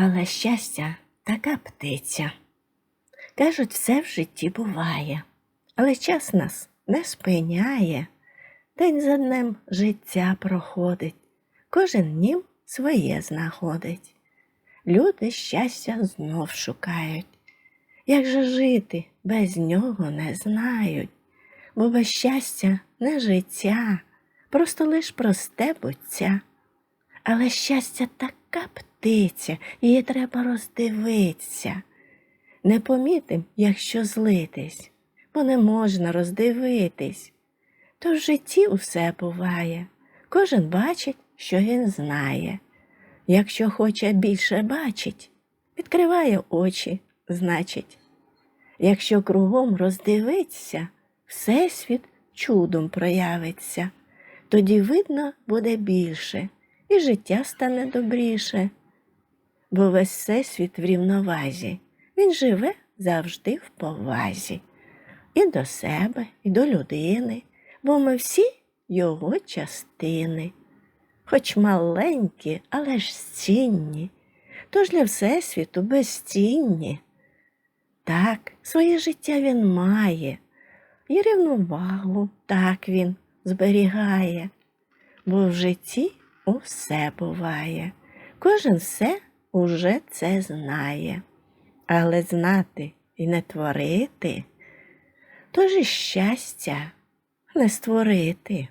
Але щастя така птиця. Кажуть, все в житті буває, але час нас не спиняє. День за днем життя проходить, кожен нім своє знаходить. Люди щастя знов шукають. Як же жити без нього не знають, бо без щастя не життя, просто лиш просте буття. Але щастя така птиця, її треба роздивитися. Не помітим, якщо злитись, бо не можна роздивитись. То в житті усе буває, кожен бачить, що він знає. Якщо хоче більше бачить, відкриває очі, значить. Якщо кругом роздивиться, Всесвіт чудом проявиться, тоді видно буде більше, і життя стане добріше. Бо весь всесвіт в рівновазі, він живе завжди в повазі. І до себе, і до людини, бо ми всі його частини, хоч маленькі, але ж цінні, тож для Всесвіту безцінні. Так, своє життя він має, і рівновагу так він зберігає, бо в житті усе буває, кожен все уже це знає, але знати і не творити, тож і щастя не створити.